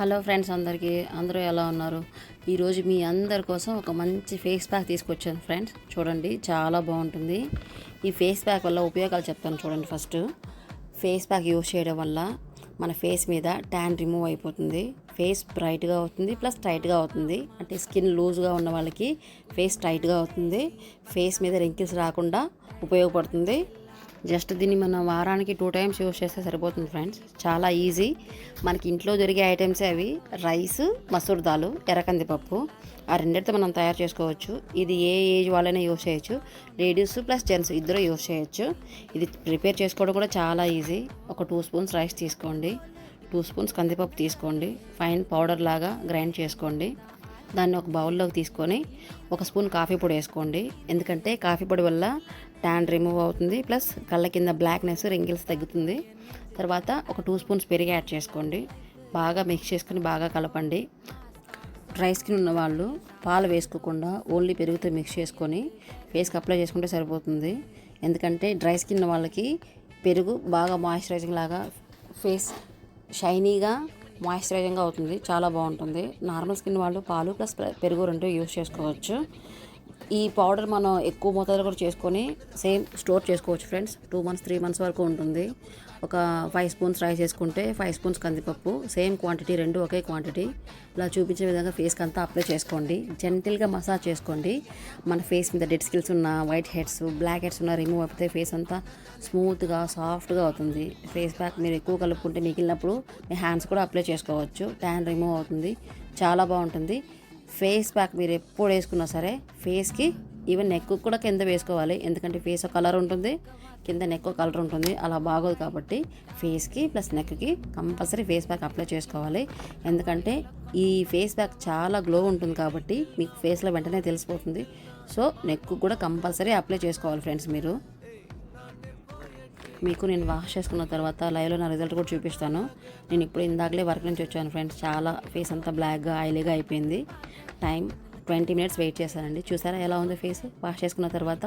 Hello friends అందరికీ అందరూ ఎలా ఉన్నారు? ఈరోజు మీ అందరి కోసం ఒక మంచి ఫేస్ ప్యాక్ తీసుకొచ్చాను ఫ్రెండ్స్. చూడండి చాలా బాగుంటుంది. ఈ ఫేస్ ప్యాక్ వల్ల ఉపయోగాలు చెప్తాను చూడండి ఫస్ట్. ఫేస్ ప్యాక్ యూస్ చేయడం వల్ల మన ఫేస్ మీద ట్యాన్ రిమూవ్ అయిపోతుంది. ఫేస్ బ్రైట్గా అవుతుంది ప్లస్ టైట్గా అవుతుంది. అంటే స్కిన్ లూజ్గా ఉన్న వాళ్ళకి ఫేస్ టైట్గా అవుతుంది. ఫేస్ మీద రింకిల్స్ రాకుండా ఉపయోగపడుతుంది. జస్ట్ దీన్ని మనం వారానికి టూ టైమ్స్ యూస్ చేస్తే సరిపోతుంది ఫ్రెండ్స్. చాలా ఈజీ. మనకి ఇంట్లో దొరికే ఐటమ్సే అవి రైస్ మసూర్ దాలు ఎర్రకంది పప్పు ఆ రెండింటితో మనం తయారు చేసుకోవచ్చు. ఇది ఏ ఏజ్ వాళ్ళైనా యూస్ చేయొచ్చు. లేడీస్ ప్లస్ జెంట్స్ ఇద్దరు యూస్ చేయొచ్చు. ఇది ప్రిపేర్ చేసుకోవడం కూడా చాలా ఈజీ. ఒక టూ స్పూన్స్ రైస్ తీసుకోండి. టూ స్పూన్స్ కందిపప్పు తీసుకోండి. ఫైన్ పౌడర్ లాగా గ్రైండ్ చేసుకోండి. దాన్ని ఒక బౌల్లోకి తీసుకొని ఒక స్పూన్ కాఫీ పొడి వేసుకోండి. ఎందుకంటే కాఫీ పొడి వల్ల ట్యాన్ రిమూవ్ అవుతుంది. ప్లస్ కళ్ళ కింద బ్లాక్నెస్ రింగిల్స్ తగ్గుతుంది. తర్వాత ఒక టూ స్పూన్స్ పెరిగి యాడ్ చేసుకోండి. బాగా మిక్స్ చేసుకొని బాగా కలపండి. డ్రై స్కిన్ ఉన్న వాళ్ళు పాలు వేసుకోకుండా ఓన్లీ పెరుగుతో మిక్స్ చేసుకొని ఫేస్కి అప్లై చేసుకుంటే సరిపోతుంది. ఎందుకంటే డ్రై స్కిన్ ఉన్న వాళ్ళకి పెరుగు బాగా మాయిశ్చరైజింగ్ లాగా ఫేస్ షైనీగా మాయిశ్చరైజింగ్గా అవుతుంది. చాలా బాగుంటుంది. నార్మల్ స్కిన్ వాళ్ళు పాలు ప్లస్ పెరుగు రెండు యూస్ చేసుకోవచ్చు. ఈ పౌడర్ మనం ఎక్కువ మోతాదులో కూడా చేసుకొని సేమ్ స్టోర్ చేసుకోవచ్చు friends two months three months వరకు ఉంటుంది. ఒక ఫైవ్ స్పూన్స్ రైస్ వేసుకుంటే ఫైవ్ స్పూన్స్ కందిపప్పు సేమ్ క్వాంటిటీ రెండు ఒకే క్వాంటిటీ ఇలా చూపించే విధంగా ఫేస్కి అంతా అప్లై చేసుకోండి. జెంటిల్గా మసాజ్ చేసుకోండి. మన ఫేస్ మీద డెడ్ స్కిల్స్ ఉన్న వైట్ హెడ్స్ బ్లాక్ హెడ్స్ ఉన్న రిమూవ్ అయిపోతే ఫేస్ అంతా స్మూత్గా సాఫ్ట్గా అవుతుంది. ఫేస్ ప్యాక్ మీరు ఎక్కువ కలుపుకుంటే మిగిలినప్పుడు మీ హ్యాండ్స్ కూడా అప్లై చేసుకోవచ్చు. ట్యాన్ రిమూవ్ అవుతుంది. చాలా బాగుంటుంది. ఫేస్ ప్యాక్ మీరు ఎప్పుడు వేసుకున్నా సరే ఫేస్కి ఈవెన్ నెక్ కూడా కింద వేసుకోవాలి. ఎందుకంటే ఫేస్ కలర్ ఉంటుంది కింద నెక్ కలర్ ఉంటుంది. అలా బాగోదు కాబట్టి ఫేస్కి ప్లస్ నెక్కి కంపల్సరీ ఫేస్ ప్యాక్ అప్లై చేసుకోవాలి. ఎందుకంటే ఈ ఫేస్ ప్యాక్ చాలా గ్లో ఉంటుంది కాబట్టి మీకు ఫేస్లో వెంటనే తెలిసిపోతుంది. సో నెక్ కూడా కంపల్సరీ అప్లై చేసుకోవాలి ఫ్రెండ్స్ మీరు. మీకు నేను వాష్ చేసుకున్న తర్వాత లైవ్లో నా రిజల్ట్ కూడా చూపిస్తాను. నేను ఇప్పుడు ఇందాకలే వర్క్ నుంచి వచ్చాను ఫ్రెండ్స్ చాలా ఫేస్ అంతా బ్లాక్గా ఆయిలీగా అయిపోయింది. టైం ట్వంటీ మినిట్స్ వెయిట్ చేశానండి. చూసారా ఎలా ఉంది ఫేస్ వాష్ చేసుకున్న తర్వాత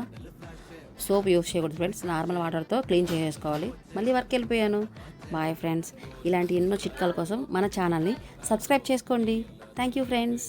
సోప్ యూస్ చేయకూడదు ఫ్రెండ్స్ నార్మల్ వాటర్తో క్లీన్ చేసుకోవాలి. మళ్ళీ వర్క్ వెళ్ళిపోయాను. బాయ్ ఫ్రెండ్స్ ఇలాంటి ఎన్నో చిట్కాల కోసం మన ఛానల్ని సబ్స్క్రైబ్ చేసుకోండి. Thank you friends